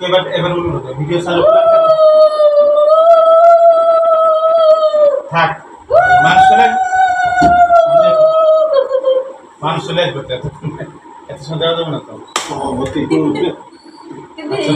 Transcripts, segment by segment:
এবার এবার তো, ভিডিও চালু থাক মানুষ চলে। মানুষ চলে আসবে এত সন্দেহ যাবে না তো? আচ্ছা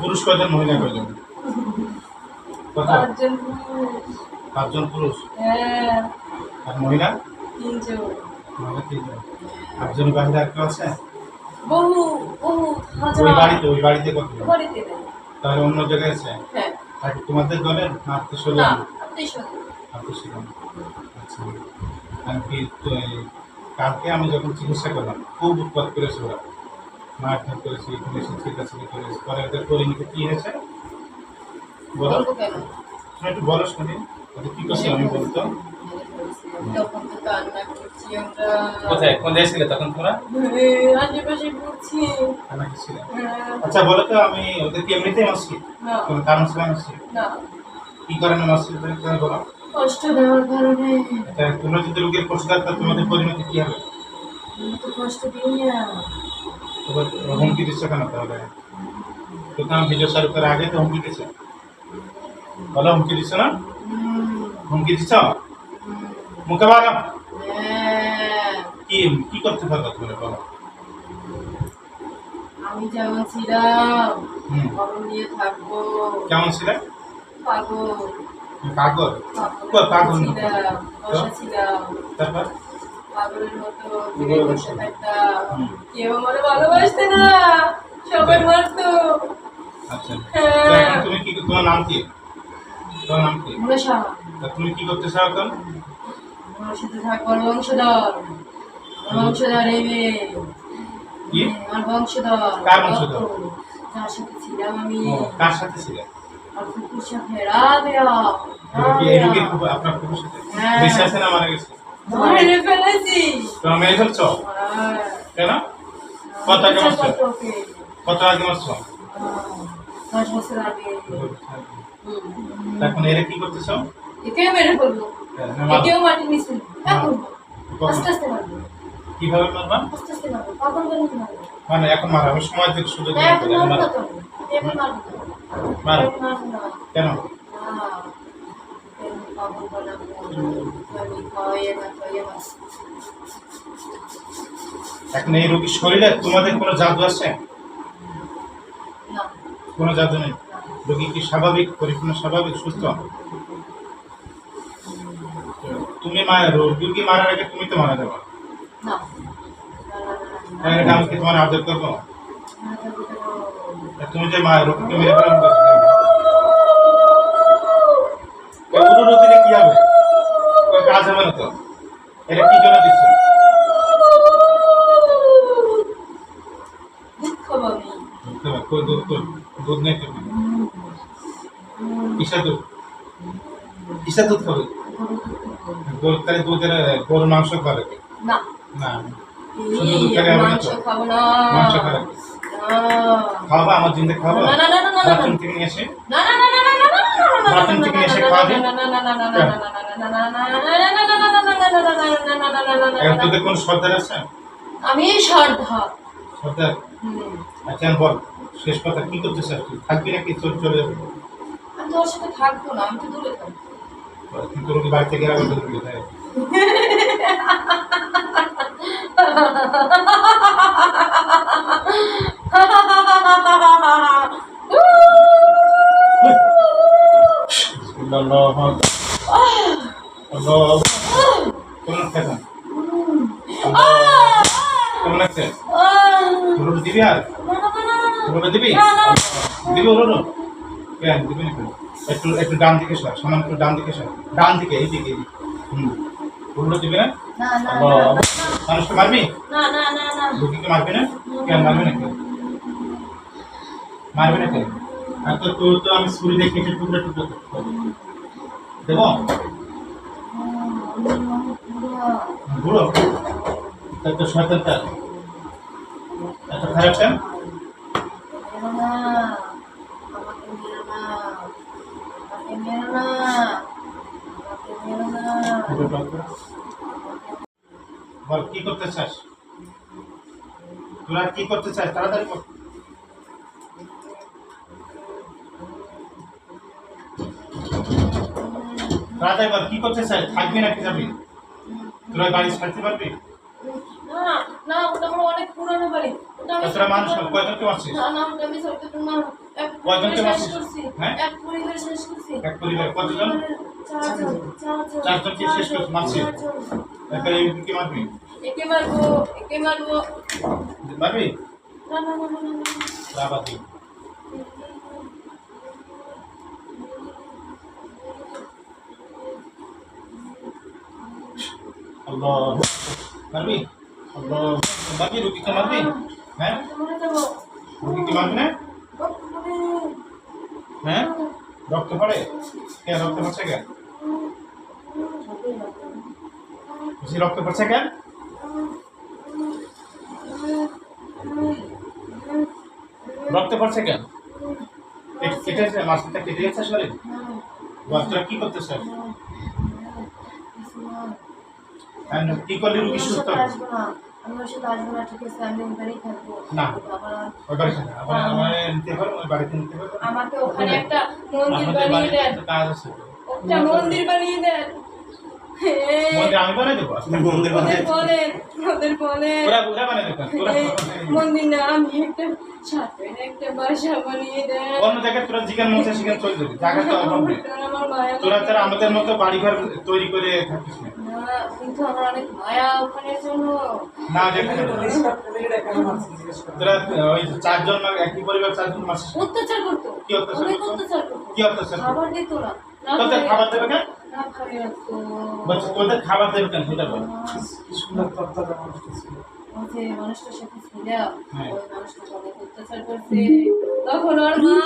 পুরুষ কয়জন মহিলা কয়জন? পাঁচজন পুরুষ। হ্যাঁ, আর মহিলা? তিনজন। মহিলা তিনজন। পাঁচজন বাহিরে আর কেউ আছে? বহু বহু হাজার ওই বাড়িতে ওই বাড়িতে কত বাড়িতে নেই। তাহলে অন্য জায়গায় আছে হ্যাঁ। আর তোমাদের দলের না আত্মীয় স্বজন আপনি শুনুন আত্মীয় স্বজন আচ্ছা। আর কি কালকে আমি যখন চিকিৎসা করলাম খুব উৎপাদ করেছে ওরা। মারধর করেছি এখানে এসে চিল্লাচিল্লি করেছে। পরে ওদের পরিণতি কি হয়েছে? বলো। তুমি একটু বলো শুনি ওদের কি করছে আমি বলতো তখন তো কান্না করছি আমরা কোথায়? কোন দেশে ছিলে তখন তোমরা? আশেপাশে ঘুরছি আচ্ছা বলো তো আমি ওদেরকে এমনিতেই না। কোনো কারণ ছিল মারছি না। কি কারণে মারছি তুমি বলো? কষ্ট দেওয়ার কারণে। আচ্ছা তোমরা যদি রোগীর কষ্ট দাও তাহলে তোমাদের পরিণতি কি হবে? আমি তো কষ্ট দিই না তোমার হুমকি দিচ্ছ কেন তাহলে? দোকান ভিডিও চালু করার আগে তো হুমকি দিচ্ছে বলো হুমকি দিচ্ছ না? হুমকি দিচ্ছ মুখে হ্যাঁ কি কি করতে পারব তুমি বলো? আমি যেমন ছিলাম নিয়ে থাকব। কেমন ছিলে? পাগল। পাগল? পাগল ছিলাম তারপর? পাগলের মতো কি বসে বসে? থাকতাম। কেউ আমার ভালোবাসতে না সবাই মারতো। আচ্ছা। হ্যাঁ। তুমি কি তোমার নাম কি? তোমার নাম কি? সাহা তুমি কি করতে চাও এখন? আমার সাথে থাকব আমার বংশধর বংশধর এই মেয়ে কি? আমার বংশধর। কার বংশধর? যার সাথে ছিলাম আমি। কার সাথে ছিলে আর কুকুর সাথে আপনার হ্যাঁ। না মারা গেছে? মারে ফেলেছি। তোমার মেয়ে ফেলছো হ্যাঁ। কেন? কত আগে মারছো? কত আগে মারছো? দশ বছর আগে। এখন এরা কি করতেছো একেও মেরে ফেলব। হ্যাঁ, মারো। মাটি মিশে কখন? আস্তে আস্তে মারবো। কীভাবে মারবা? আস্তে আস্তে মারবো। পাগল করে মারবো? মানে এখন মারা আমি সময় থেকে সুযোগ না, দিতে এখন মারবো তো। এখন মারবো মারো। কেন? এখন এই রোগীর শরীরে তোমাদের কোনো জাদু আছে? না। কোনো জাদু নেই? রোগী কি স্বাভাবিক পরিপূর্ণ স্বাভাবিক সুস্থ? তুমি মারা রোগী মারার আগে তুমি তো মারা যাবে? না। এটা আমি কি তোমার আদর করব? তুমি যে মা রোগীকে মেরে দিলে কি হবে? কাজ হবে না তো। এটা কি জন্য দিচ্ছে? দুধ নেই তো। খাবে গরু তাহলে দুধের গরুর মাংস খাবে না না শুধু দুধ খেলে হবে না তো? মাংস খাবে খাওয়াবা আমার জিন্দে খাওয়াবা না, না, না, না, না, না, বাথরুম থেকে নিয়ে এসে না না না না না না না না না বাথরুম থেকে এসে খাওয়াবে? এখন তোদের কোন সর্দার আছে আমি সর্দা সর্দার আচ্ছা বল শেষ কথা কি করতে চাস তুই থাকবি নাকি চলে যাবে আমি তোমার সাথে থাকব না আমি তো দূরে থাকব তুমি বাড়ি থেকে দিবি আর দিবি দিবি একটু একটু ডান দিকে সর সামান একটু ডান দিকে সর। ডান দিকে এই দিকে হুম। দিবি না? মানুষকে মারবি? না মারবি না কেন মারবি না? কেন মারবি না কেন আর তো তোর তো আমি ছুরি দেখে কেটে টুকরো টুকরো। দেবো? বুড়ো। তার তো শয়তানটা? এত খারাপ কেন বল, কি করতে চাস? তোরা কি করতে চাস? তাড়াতাড়ি বল। কি করতে চাস? থাকবি নাকি যাবি? তোরা বাড়ি ছাড়তে পারবি? না না, ওটা অনেক পুরনো বাড়ি। ওটা মানুষ কয়জনকে মারছিস? না না ওটা আমি না এক কয়জনকে মারছিস? হ্যাঁ? এক পরিবার শেষ করছি। এক পরিবার কতজন? চারজন। চারজন। চারজনকে শেষ করছিস, মারছিস? এই কি মারবি? একে মারবো একে মারবো। মারবি? না না না না না, লাভাতি আল্লাহ মারবি? আল্লাহ মারবি রুগীকে মারবি? হ্যাঁ? হ্যাঁ? রক্ত পড়ে? কে রক্ত পড়ছে কেন? বেশি রক্ত পড়ছে কেন? রক্ত পড়ছে কেন? কেটে- কেটেছে মাছটা কেটে গেছে শরীর? বাচ্চারা কি করতেছে? হ্যাঁ, কি করলে রুগী সুস্থ? আসব না ঠিক আছে আমি ওই বাড়ি থাকব। পারো আমাকে ওখানে একটা মন্দির বানিয়ে দেন। একটা মন্দির বানিয়ে দেন। মন্দির না আমি একটা একটা বাসা বানিয়ে অন্য জায়গায় তোরা মন সেখানে চলে যাবি। জায়গা তো অভাব নেই। তোরা তারা আমাদের মতো বাড়িঘর তৈরি করে থাকিস না। না কিন্তু আমার অনেক মায়া ওখানের জন্য না যেখানে তোরা ওই চারজন একই পরিবার চারজন মাস অত্যাচার করতো। কি অত্যাচার করতো? কি অত্যাচার? খাবার দিত না। তোদের খাবার দেবে কেন না খাইয়ে রাখতো বলছি তোদের খাবার দেবে কেন সেটা বল ওই যে মানুষটার সাথে ছিল হ্যাঁ। ওই মানুষটা অনেক অত্যাচার করছে তখন ওর মা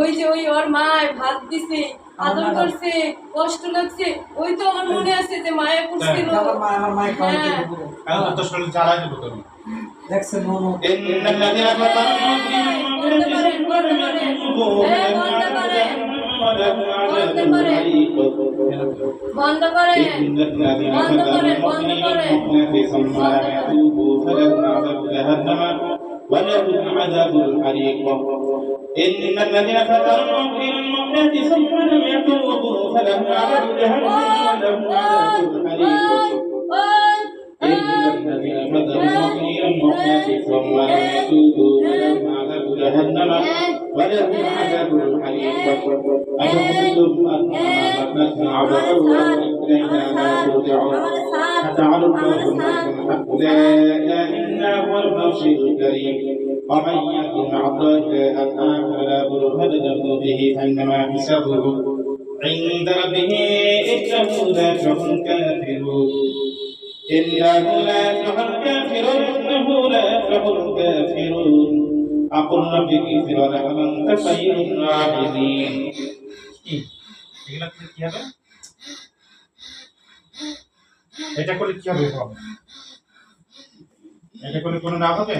ওই যে ওই ওর মা ভাত দিছে আদর করছে কষ্ট লাগছে ওই তো আমার মনে আছে যে মায়া করছিল হ্যাঁ। তো শরীর জ্বালায় দেবো তুমি দেখছেন বন্ধ করেন বন্ধ করেন বন্ধ করেন ولهم عذاب الحريق إن الذين فتنوا من المؤمنات ثم لم يتوبوا فلهم عذاب جهنم ولهم عذاب الحريق إن الذين فتنوا من المؤمنات ثم لم يتوبوا فلهم عذاب جهنم ولهم عذاب الحريق أفحسبتم أنما مكنا عبثا وإلينا لا ترجعون فتعالى الله الحق لا إلا هو البشير الكريم ومن يكن مع الله أن فلا برهان له به فإنما حسابه عند ربه إنه لا يفلح الكافرون إنه لا يفلح الكافرون إنه لا يفلح الكافرون أقل رب اغفر لهم أنت خير الراحمين এটা করলে কি হবে বল? এটা করলে কোনো লাভ হবে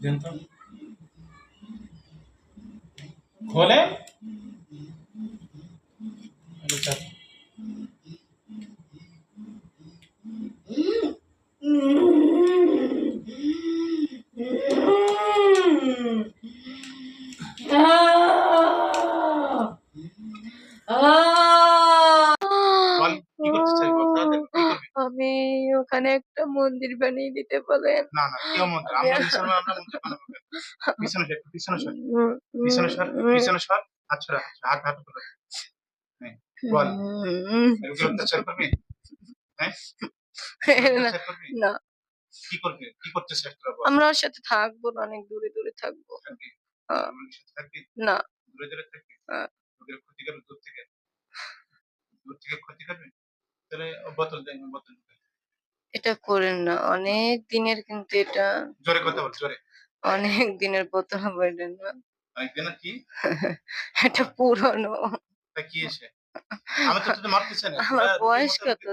দেন তো। খোলে মন্দির বানিয়ে দিতে বলেন। না না কেউ মন্দির আমরা আমরা মন্দির বানাবো? পিছনে সর পিছনে সর পিছনে সর পিছনে সর হাত হাত হাত তুলে হ্যাঁ, বল। এগুলো অত্যাচার করবি? হ্যাঁ? না কি করবি? কি করতে চাস আমরা ওর সাথে থাকব না অনেক দূরে দূরে থাকব। না। দূরে দূরে থাকবি। ওদের ক্ষতি করবে দূর থেকে? দূর থেকে ক্ষতি করবি? তাহলে বোতল দেয় বোতল। এটা করেন না। অনেক দিনের কিন্তু এটা জোরে কথা বল জোরে। অনেক দিনের বোতল বললেন না। অনেকদিন আর কি? এটা পুরনো। কি এসে? তো না। আমার বয়স কত?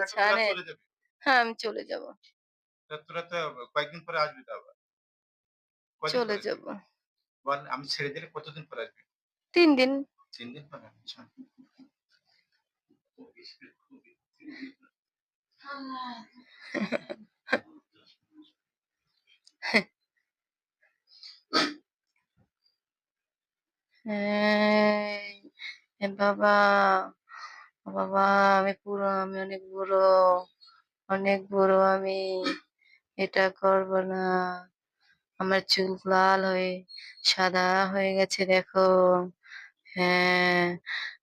হ্যাঁ আমি চলে যাব। তোরা তো কয়েকদিন পরে আসবি তো আবার। চলে? যাব। বল আমি ছেড়ে দিলে কতদিন পরে আসবি? তিন দিন। তিন দিন পরে? আচ্ছা। বাবা বাবা, আমি পুরো, আমি অনেক বুড়ো অনেক বুড়ো আমি। এটা করব না। আমার চুল লাল হয়ে, সাদা হয়ে গেছে দেখো। হ্যাঁ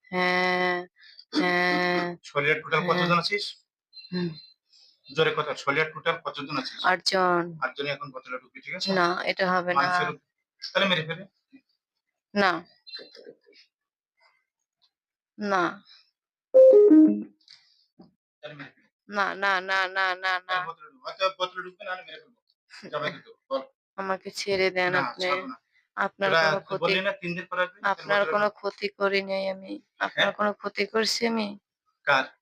হ্যাঁ হ্যাঁ। টোটাল কতজন আছিস? জোরে কথা শরীরের টোটাল কতজন আছিস আটজন। আটজনই এখন বোতলে ঢুকবি ঠিক আছে? না এটা হবে না। তাহলে মেরে ফেলে। না। না। না না না না না আচ্ছা না আমাকে ছেড়ে দেন আপনি। আপনার কোনো ক্ষতি আপনার কোনো ক্ষতি করি নাই আমি। আপনার হ্যাঁ? কোনো ক্ষতি করছি আমি?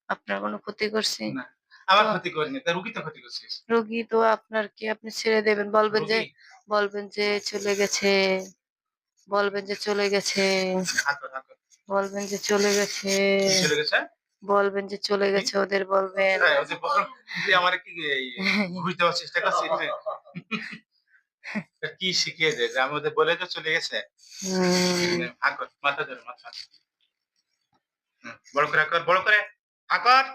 আপনার কোনো ক্ষতি করছি? না। আমার ক্ষতি করিনি তা রুগী তো ক্ষতি করছিস রোগী তো আপনার কি আপনি ছেড়ে দেবেন? বলবেন যে রুগী? বলবেন যে চলে গেছে। বলবেন যে চলে গেছে। হাত ধর, হাত ধর। বলবেন যে চলে গেছে। চলে গেছে? বলবেন যে চলে গেছে ওদের বলবেন। হ্যাঁ, ওই যে বল, তুই আমারে কি এই ঘুষ দেওয়ার চেষ্টা করছিস তা কি শিখিয়ে দে? যে আমি ওদের বলে তো চলে গেছে। হুম, হাকর মাথা ধরে মাথা। হুম, বড় করে হাকর বড় করে। হাকর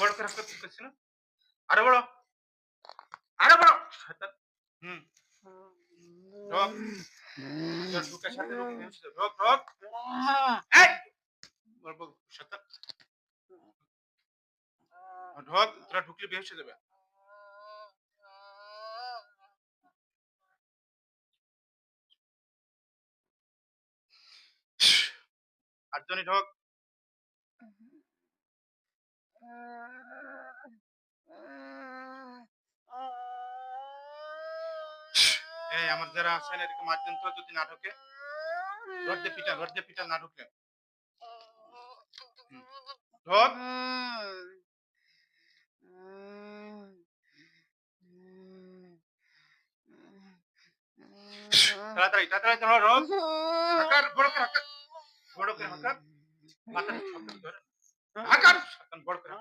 বড় করে ঠিক করছি না। আরও বড়। আরও বড়। হুম। বুকের সাথে। ঢোক ঢোক এই! ঢোক তোরা ঢুকলে বেহুশ হয়ে যাবে। আটজনই ঢোক। এই আমার যারা আছেন এদিকে মারজন যদি না ঢোকে। লজ্জে পিটা লজ্জে পিটা না হুম। ঢোক তাড়াতাড়ি তাড়াতাড়ি ঢোক হাকার বড় করে হাকার। বড় ধরে। বড় করে।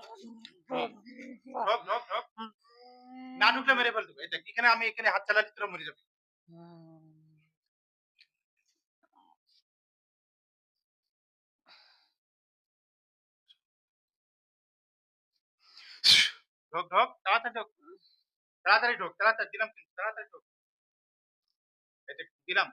ঢোক ঢোক ঢোক না ঢুকলে মেরে ফেল এই দেখ এখানে আমি এখানে হাত চালালে তোরা মরে যাবে। ঢোক ঢোক তাড়াতাড়ি ঢোক। তাড়াতাড়ি ঢোক তাড়াতাড়ি দিলাম কিন্তু তাড়াতাড়ি ঢোক। দিলাম।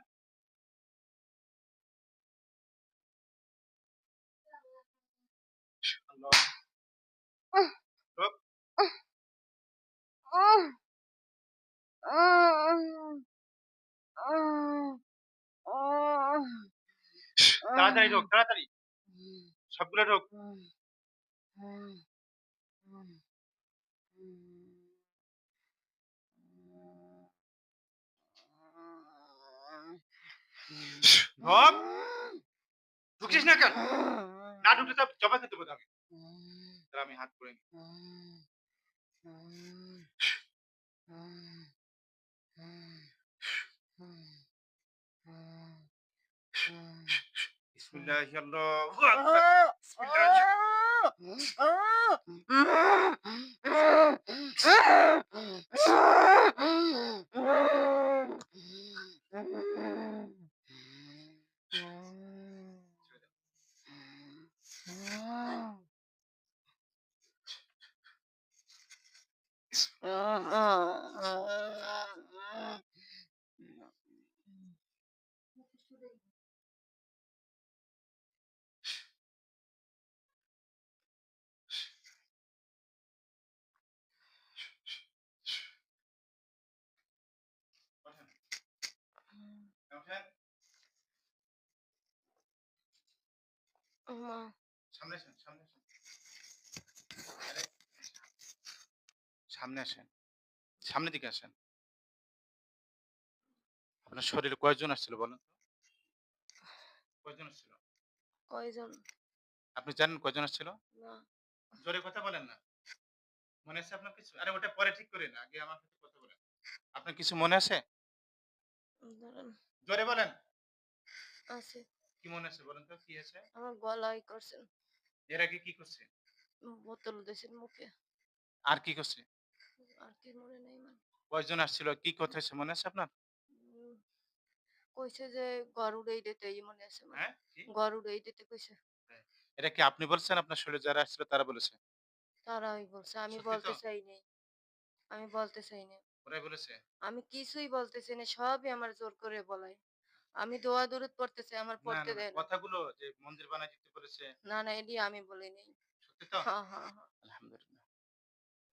তাড়াতাড়ি ঢোক তাড়াতাড়ি সবগুলো ঢোক ঢোক ঢুকছিস না কেন না ঢুকলে তো জবা খেতে দেবো আমি তাহলে আমি হাত করে বিসমিল্লাহ বিসমিল্লাহ সামনে আসেন সামনে সামনের দিকে আসেন আপনার শরীরে কয়েকজন আসছিল বলেন? কয়জন কয়জন? আপনি জানেন কয়জন না। জোরে কথা বলেন না। মনে আছে আপনার কিছু? আরে ওটা পরে ঠিক করে না আগে আমার সাথে কথা বলেন। আপনার কিছু মনে আছে? জোরে বলেন। আছে। কি মনে আছে বলেন তো কি আছে? আমার গলায় করছেন এর আগে কি করছে? বোতল মুখে। আর কি করছে? আর কি মনে নেই মানে কয়জন আসছিল? কি কথা মনে আছে আপনার? কইছে যে গরুর এই মনে আছে আমার। হ্যাঁ? কি? এই দিতে কইছে। এটা কি আপনি বলছেন? আপনার শরীরে যারা আসছিল তারা বলেছে? তারাই বলছে। আমি সত্যি বলতে চাই নাই আমি বলতে চাই না ওরাই বলেছে? আমি কিছুই বলতেছি না সবই আমার জোর করে বলাই আমি দোয়া দূরত পড়তেছি আমার না, পড়তে না, না, দেয় না। কথাগুলো যে মন্দির বানাই দিতে বলেছে না না এটি আমি বলিনি। সত্যি তো? হ্যাঁ হ্যাঁ হ্যাঁ। আলহামদুলিল্লাহ।